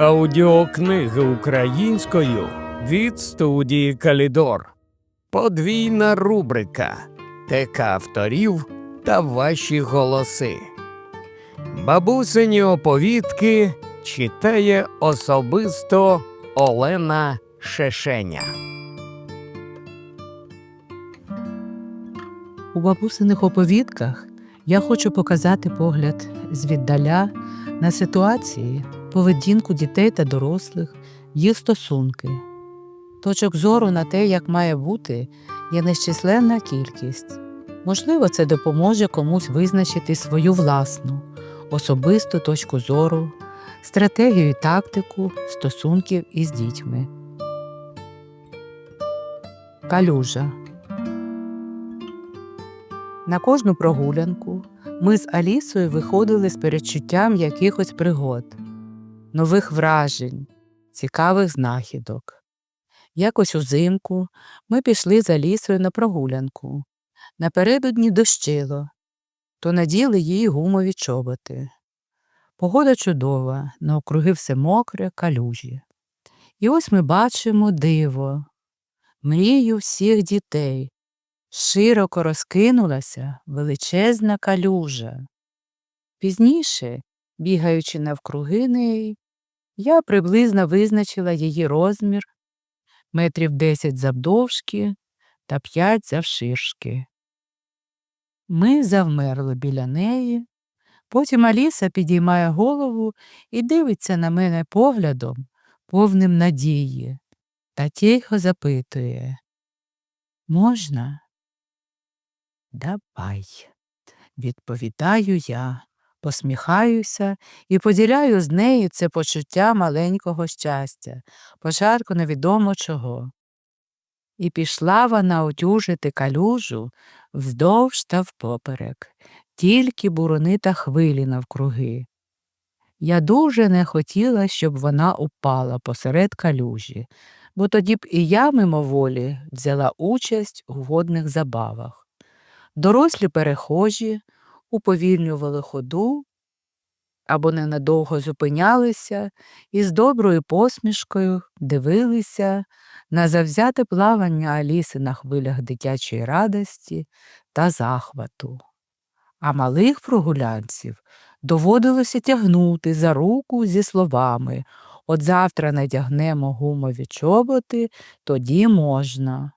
Аудіокниги українською від студії Калідор. Подвійна рубрика ТК авторів та ваші голоси. Бабусині оповідки читає особисто Олена Шешеня. У бабусиних оповідках я хочу показати погляд звіддаля на ситуації, поведінку дітей та дорослих, їх стосунки. Точок зору на те, як має бути, є нещисленна кількість. Можливо, це допоможе комусь визначити свою власну, особисту точку зору, стратегію і тактику стосунків із дітьми. Калюжа на кожну прогулянку ми з Алісою виходили з передчуттям якихось пригод, нових вражень, цікавих знахідок. Якось узимку ми пішли з Алісою на прогулянку. Напередодні дощило, то наділи їй гумові чоботи. Погода чудова, навкруги все мокре, калюжі. І ось ми бачимо диво, мрію всіх дітей, широко розкинулася величезна калюжа. Пізніше, бігаючи навкруги неї, я приблизно визначила її розмір метрів десять завдовжки та п'ять завширшки. Ми завмерли біля неї, потім Аліса підіймає голову і дивиться на мене поглядом, повним надії, та тихо запитує Можна? Давай, відповідаю я, посміхаюся і поділяю з нею це почуття маленького щастя, початку невідомо чого. І пішла вона утюжити калюжу вздовж та впоперек, тільки буруни та хвилі навкруги. Я дуже не хотіла, щоб вона упала посеред калюжі, бо тоді б і я мимоволі взяла участь у водних забавах. Дорослі перехожі уповільнювали ходу або ненадовго зупинялися і з доброю посмішкою дивилися на завзяте плавання Аліси на хвилях дитячої радості та захвату. А малих прогулянців доводилося тягнути за руку зі словами От завтра надягнемо гумові чоботи, тоді можна.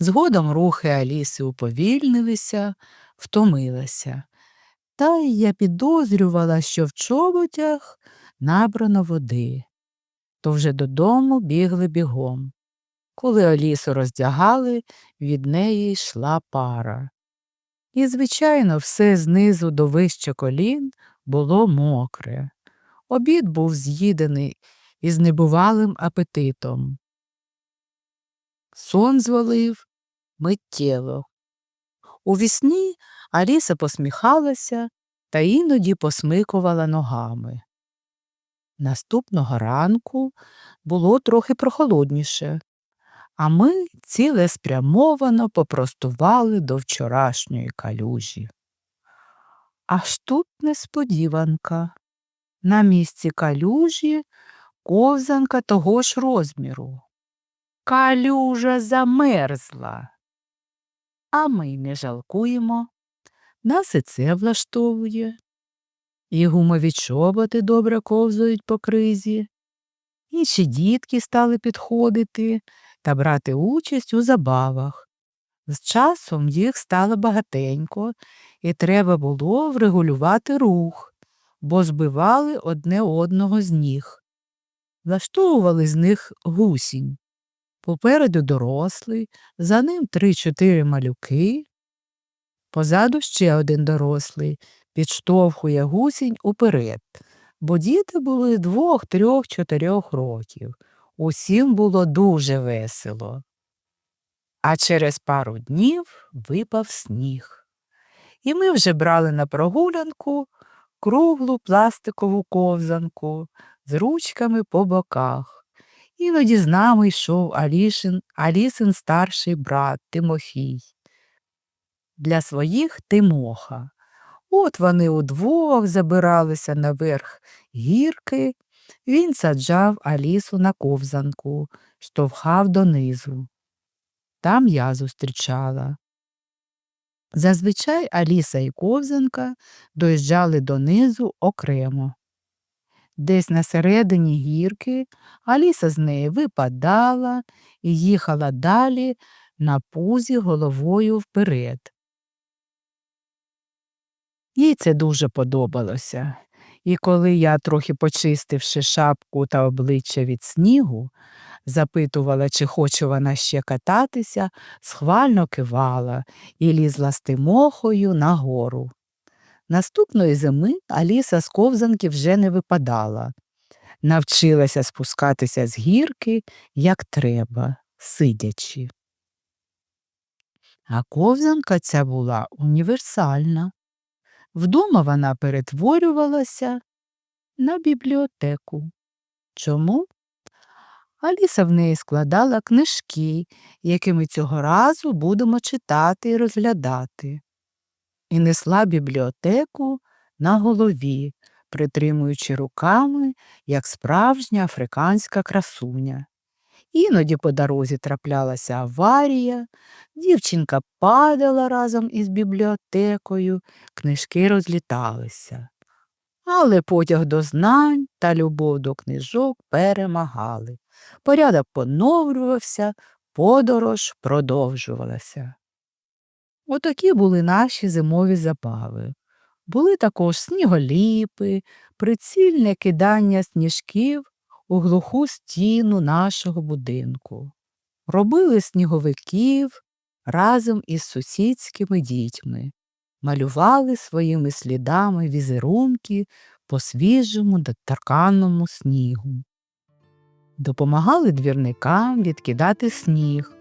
Згодом рухи Аліси уповільнилися, втомилася. Та й я підозрювала, що в чоботях набрано води. То вже додому бігли бігом. Коли Алісу роздягали, від неї йшла пара. І, звичайно, все знизу до вище колін було мокре. Обід був з'їдений із небувалим апетитом. Сон звалив миттєво. У вісні Аліса посміхалася та іноді посмикувала ногами. Наступного ранку було трохи прохолодніше, а ми цілеспрямовано попростували до вчорашньої калюжі. Аж тут несподіванка. На місці калюжі ковзанка того ж розміру. Калюжа замерзла. А ми не жалкуємо. Нас і це влаштовує. І гумові чоботи добре ковзають по кризі. Інші дітки стали підходити та брати участь у забавах. З часом їх стало багатенько, і треба було врегулювати рух, бо збивали одне одного з ніг. Влаштовували з них гусінь. Попереду дорослий, за ним три-чотири малюки. Позаду ще один дорослий підштовхує гусінь уперед, бо діти були двох, трьох, чотирьох років. Усім було дуже весело. А через пару днів випав сніг. І ми вже брали на прогулянку круглу пластикову ковзанку з ручками по боках. Іноді з нами йшов Алішин, Алісин старший брат Тимофій. Для своїх Тимоха. От вони удвох забиралися наверх гірки, він саджав Алісу на ковзанку, штовхав донизу. Там я зустрічала. Зазвичай Аліса і ковзанка доїжджали донизу окремо. Десь на середині гірки Аліса з неї випадала і їхала далі на пузі головою вперед. Їй це дуже подобалося, і коли я, трохи почистивши шапку та обличчя від снігу, запитувала, чи хоче вона ще кататися, схвально кивала і лізла з Тимохою нагору. Наступної зими Аліса з ковзанки вже не випадала. Навчилася спускатися з гірки, як треба, сидячи. А ковзанка ця була універсальна. Вдома вона перетворювалася на бібліотеку. Чому? Аліса в неї складала книжки, які ми цього разу будемо читати і розглядати, і несла бібліотеку на голові, притримуючи руками, як справжня африканська красуня. Іноді по дорозі траплялася аварія, дівчинка падала разом із бібліотекою, книжки розліталися. Але потяг до знань та любов до книжок перемагали. Порядок поновлювався, подорож продовжувалася. Отакі були наші зимові забави. Були також сніголіпи, прицільне кидання сніжків у глуху стіну нашого будинку. Робили сніговиків разом із сусідськими дітьми, малювали своїми слідами візерунки по свіжому доторканному снігу. Допомагали двірникам відкидати сніг,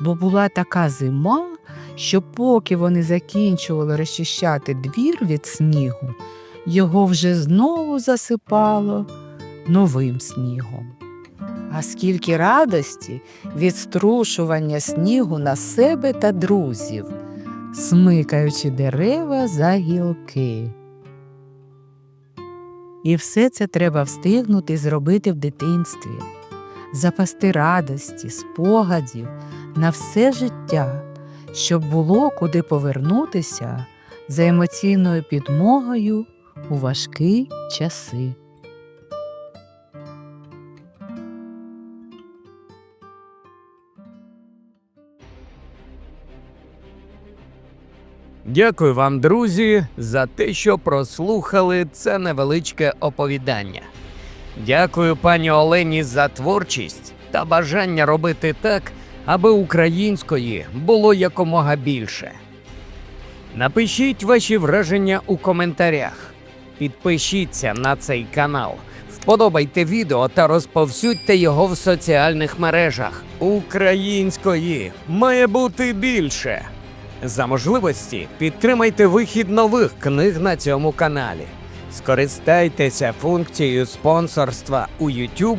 бо була така зима, що поки вони закінчували розчищати двір від снігу, його вже знову засипало новим снігом. А скільки радості від струшування снігу на себе та друзів, смикаючи дерева за гілки. І все це треба встигнути зробити в дитинстві, запасти радості, спогадів на все життя, щоб було куди повернутися за емоційною підмогою у важкі часи. Дякую вам, друзі, за те, що прослухали це невеличке оповідання. Дякую пані Олені за творчість та бажання робити так, аби української було якомога більше. Напишіть ваші враження у коментарях. Підпишіться на цей канал, вподобайте відео та розповсюдьте його в соціальних мережах. Української має бути більше. За можливості підтримайте вихід нових книг на цьому каналі. Скористайтеся функцією спонсорства у YouTube